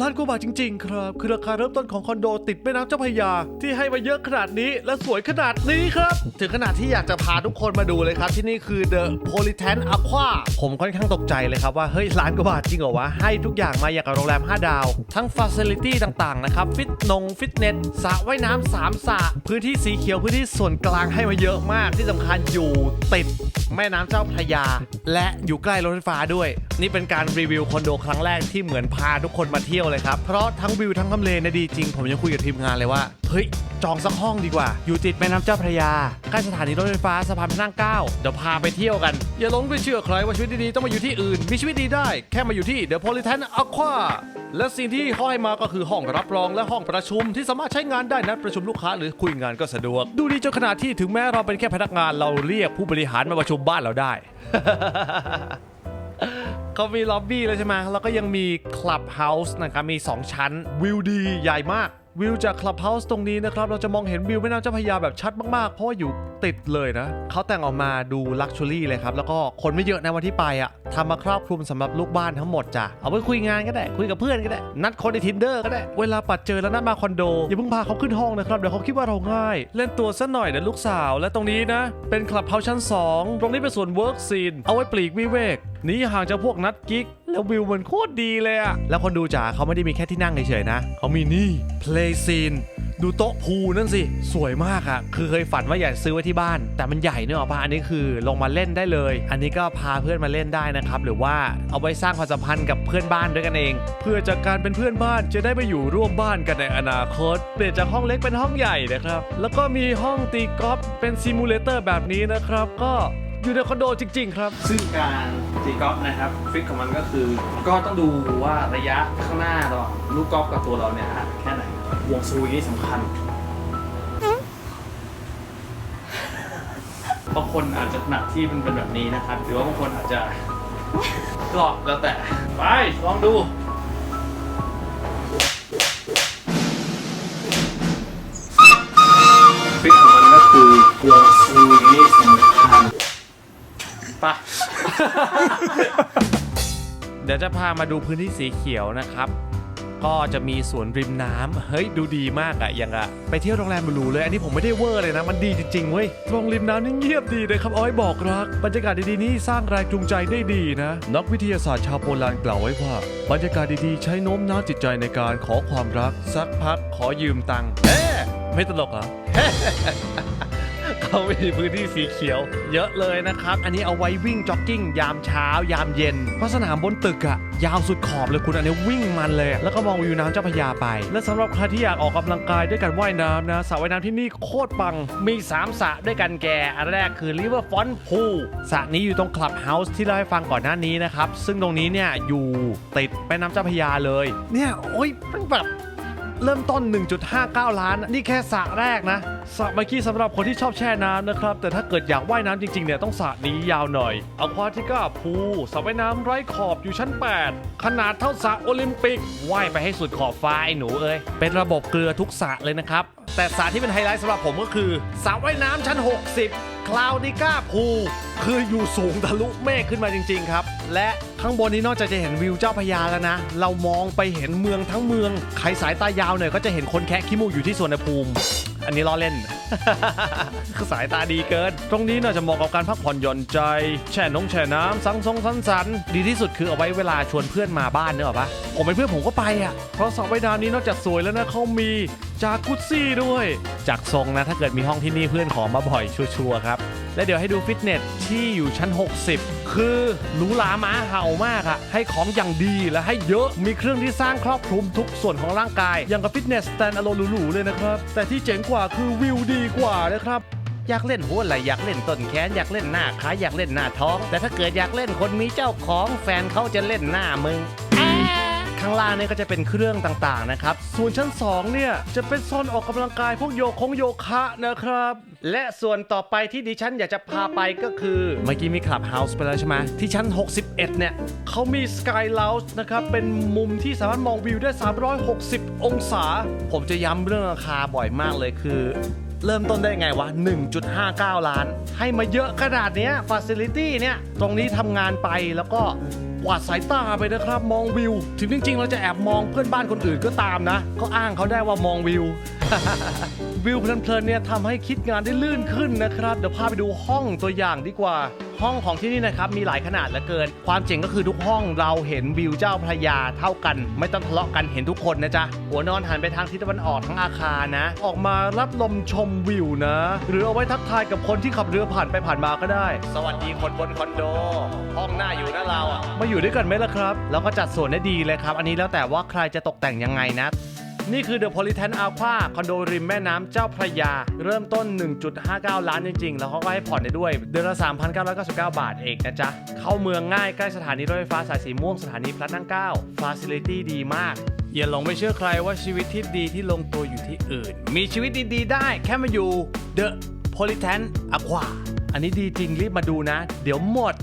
ล้านกว่าบาทจริง ๆ ครับ คือราคาเริ่มต้นของคอนโดติดแม่น้ำเจ้าพระยา ที่ให้มาเยอะขนาดนี้และสวยขนาดนี้ครับ ถึงขนาดที่อยากจะพาทุกคนมาดูเลยครับ ที่นี่คือ The Politan Aqua ผมค่อนข้างตกใจเลยครับว่าเฮ้ยล้านกว่าบาทจริงเหรอวะ ให้ทุกอย่างมาอย่างกับโรงแรม 5 ดาว ทั้งฟ a ซิลิตี้ต่างๆนะครับฟิตนงฟิตเนสสระว่ายน้ำสามสระพื้นที่สีเขียวพื้นที่ส่วนกลางให้มาเยอะมากที่สำคัญอยู่ติดแม่น้ำเจ้าพระยา และอยู่ใกล้รถไฟฟ้าด้วย นี่เป็นการรีวิวคอนโดครั้งแรกที่เหมือนพาทุกคนมาเที่ยวเลยครับ เพราะทั้งวิวทั้งทำเลเนะดีจริง ผมยังคุยกับทีมงานเลยว่าเฮ้ย จองสักห้องดีกว่า อยู่ติดแม่น้ำเจ้าพระยาใกล้สถานีรถไฟฟ้าสะพานพระนั่งเก้าเดี๋ยวพาไปเที่ยวกัน อย่าหลงไปเชื่อใครว่าชีวิตดีๆ ต้องมาอยู่ที่อื่น มีชีวิตดีได้ แค่มาอยู่ที่ The Politan Aqua และสิ่งที่ห้อยมาก็คือห้องรับรองและห้องประชุมที่สามารถใช้งานได้นัดประชุมลูกค้าหรือคุยงานก็สะดวก ดูดีจนขนาดที่ถึงแม้เราเป็นแค่พนักงานเราเรียกผู้บริหารมาประชุมบ้านเราได้ เขามีล็อบบี้เลยใช่ไหมแล้วก็ยังมีคลับเฮาส์นะครับ มี 2 ชั้น วิวดี ใหญ่มาก วิวจากคลับเฮาส์ตรงนี้นะครับ เราจะมองเห็นวิวแม่น้ำเจ้าพระยาแบบชัดมากๆ เพราะว่าอยู่ติดเลยนะ เขาแต่งออกมาดูลักชัวรี่เลยครับ แล้วก็คนไม่เยอะในวันที่ไปอะทำมาครอบคลุมสำหรับลูกบ้านทั้งหมดจ้ะ เอาไปคุยงานก็ได้ คุยกับเพื่อนก็ได้ นัดคนในทินเดอร์ก็ได้ เวลาปัดเจอแล้วนัดมาคอนโด อย่าเพิ่งพาเขาขึ้นห้องนะครับ เดี๋ยวเขาคิดว่าเราง่าย เล่นตัวซะหน่อยนะลูกสาว และตรงนี้นะ เป็นคลับเฮาส์ชั้น 2 ตรงนี้เป็นส่วนเวิร์กซีน เอาไว้ปลีกวิเวกหนีห่างจากพวกนัดกิ๊ก แล้ววิวมันโคตรดีเลยอะแล้วคนดูจ๋าเขาไม่ได้มีแค่ที่นั่งเฉยๆนะเขามีนี่ play scene ดูโต๊ะพูนั่นสิ สวยมากอะคือเคยฝันว่าอยากซื้อไว้ที่บ้าน แต่มันใหญ่เนอะป่ะอันนี้คือลงมาเล่นได้เลย อันนี้ก็พาเพื่อนมาเล่นได้นะครับ หรือว่าเอาไว้สร้างความสัมพันธ์กับเพื่อนบ้านด้วยกันเอง เพื่อจากการเป็นเพื่อนบ้านจะได้ไปอยู่ร่วมบ้านกันในอนาคต เปลี่ยนจากห้องเล็กเป็นห้องใหญ่นะครับ แล้วก็มีห้องตีกอล์ฟเป็นซิมูเลเตอร์แบบนี้นะครับ ก็ อยู่ในคอนโดจริง ๆ ครับ ซึ่งการตีกอล์ฟนะครับทริคของมันก็คือ ก็ต้องดูว่าระยะข้างหน้าเราลูกกอล์ฟกับตัวเราเนี่ยห่างแค่ไหนวงสวิงนี่สำคัญบางคนอาจจะถนัดที่มันเป็นแบบนี้นะครับ หรือว่าบางคนอาจจะก็แล้วแต่ ไป ลองดูทริคของมันก็คือวงสวิงนี่สำคัญ ไปเดี๋ยวจะพามาดูพื้นที่สีเขียวนะครับ ก็จะมีสวนริมน้ำเฮ้ยดูดีมากอะอย่างอะไปเที่ยวโรงแรมหรูๆเลย อันนี้ผมไม่ได้เวอร์เลยนะ มันดีจริงๆเว้ยตรงริมน้ำนี่เงียบดีนะครับอ้อยบอกรัก บรรยากาศดีๆนี่สร้างแรงจูงใจได้ดีนะ นักวิทยาศาสตร์ชาวโปแลนด์กล่าวไว้ว่า บรรยากาศดีๆ ใช้โน้มน้าวจิตใจในการขอความรัก สักพักขอยืมตังค์เอ๊ะไม่ตลกเหรอ เขามีพื้นที่สีเขียว เยอะเลยนะครับ อันนี้เอาไว้วิ่งจ็อกกิ้งยามเช้ายามเย็น เพราะสนามบนตึกอะยาวสุดขอบเลยคุณอันนี้วิ่งมันเลย แล้วก็มองวิวน้ำเจ้าพระยาไป และสำหรับใครที่อยากออกกำลังกายด้วยการว่ายน้ำนะสระว่ายน้ำที่นี่โคตรปังมี3สระด้วยกันแกอันแรกคือ River Front Pool สระนี้อยู่ตรงคลับเฮาส์ที่เล่าให้ฟังก่อนหน้านี้นะครับซึ่งตรงนี้เนี่ยอยู่ติดแม่น้ำเจ้าพระยาเลย เนี่ยโอ้ยมันแบบ เริ่มต้น 1.59 ล้าน นี่แค่สระแรกนะสระเมื่อกี้สำหรับคนที่ชอบแช่น้ำนะครับ แต่ถ้าเกิดอยากว่ายน้ำจริงๆเนี่ยต้องสระนี้ยาวหน่อยอควาติก้าพูสระว่ายน้ำไร้ขอบอยู่ชั้น 8 ขนาดเท่าสระโอลิมปิกว่ายไปให้สุดขอบฟ้าไอ้หนูเอ้ยเป็นระบบเกลือทุกสระเลยนะครับแต่สระที่เป็นไฮไลท์สำหรับผมก็คือสระว่ายน้ำชั้น 60คลาวดิก้าพูคืออยู่สูงทะลุเมฆขึ้นมาจริง ๆ ครับ และข้างบนนี้นอกจากจะเห็นวิวเจ้าพระยาแล้วนะ เรามองไปเห็นเมืองทั้งเมือง ใครสายตายาวหน่อยก็จะเห็นคนแคะขี้มูกอยู่ที่สวนภูมิ อันนี้ล้อเล่น คือสายตาดีเกิน ตรงนี้น่าจะเหมาะกับการพักผ่อนหย่อนใจ แช่นงแช่น้ำสังสงสันสันดีที่สุดคือเอาไว้เวลาชวนเพื่อนมาบ้านเนอะปะผมเป็นเพื่อนผมก็ไปอะ เพราะสระว่ายน้ำนี้นอกจากสวยแล้วนะเขามีจากุซี่ด้วย จากทรงนะ ถ้าเกิดมีห้องที่นี่เพื่อนขอมาบ่อยชัวร์ครับ และเดี๋ยวให้ดูฟิตเนสที่อยู่ชั้น 60 คือหรูหราม้าเห่ามากอะให้ของอย่างดีและให้เยอะมีเครื่องที่สร้างครอบคลุมทุกส่วนของร่างกาย อย่างกับฟิตเนสสแตนด์อะโลหรูๆเลยนะครับ แต่ที่เจ๋งกว่าคือวิวดีกว่านะครับอยากเล่นหัวไหลอยากเล่นต้นแขนอยากเล่นหน้าขาอยากเล่นหน้าท้อง แต่ถ้าเกิดอยากเล่นคนมีเจ้าของแฟนเขาจะเล่นหน้ามึง ข้างล่างเนี่ยก็จะเป็นเครื่องต่างๆนะครับ ส่วนชั้น2เนี่ยจะเป็นโซนออกกำลังกายพวกโยคงโยคะนะครับ และส่วนต่อไปที่ดิฉันอยากจะพาไปก็คือ เมื่อกี้มีคลับเฮาส์ไปแล้วใช่ไหมที่ชั้น 61 เนี่ยเขามีสกายล u ว g e นะครับ เป็นมุมที่สามารถมองวิวได้ 360 องศา ผมจะย้ำเรื่องราคาบ่อยมากเลยคือ เริ่มต้นได้ไงวะ 1.59 ล้าน ให้มาเยอะขนาดเนี้ยฟาซิลิตี้เนี่ย ตรงนี้ทำงานไปแล้วก็กวาดสายตาไปนะครับ มองวิว ถึงจริง ๆ เราจะแอบมองเพื่อนบ้านคนอื่นก็ตามนะ ก็อ้างเขาได้ว่ามองวิว วิวเพลินๆเนี่ยทำให้คิดงานได้ลื่นขึ้นนะครับ เดี๋ยวพาไปดูห้องตัวอย่างดีกว่า ห้องของที่นี่นะครับมีหลายขนาดเหลือเกิน ความเจ๋งก็คือทุกห้องเราเห็นวิวเจ้าพระยาเท่ากัน ไม่ต้องทะเลาะกันเห็นทุกคนนะจ๊ะหัวนอนหันไปทางทิศตะวันออกทั้งอาคารนะ ออกมารับลมชมวิวนะ หรือเอาไว้ทักทายกับคนที่ขับเรือผ่านไปผ่านมาก็ได้ สวัสดีคนบนคอนโด ห้องหน้าอยู่นะเราอะมาอยู่ด้วยกันไหมล่ะครับ แล้วก็จัดส่วนได้ดีเลยครับ อันนี้แล้วแต่ว่าใครจะตกแต่งยังไงนะ นี่คือ The Politan Aqua คอนโดริมแม่น้ำเจ้าพระยา เริ่มต้น 1.59 ล้านจริงๆ แล้วเขาก็ให้ผ่อนได้ด้วย เดือนละ 3,999 บาทเองนะจ๊ะ เข้าเมืองง่ายใกล้สถานีรถไฟฟ้าสายสีม่วงสถานีพระนั่งเก้าฟาซิลิตี้ดีมาก อย่าหลงไปเชื่อใครว่าชีวิตที่ดีที่ลงตัวอยู่ที่อื่น มีชีวิตดีๆ ได้แค่มาอยู่ The Politan Aqua อันนี้ดีจริงรีบมาดูนะ เดี๋ยวหมด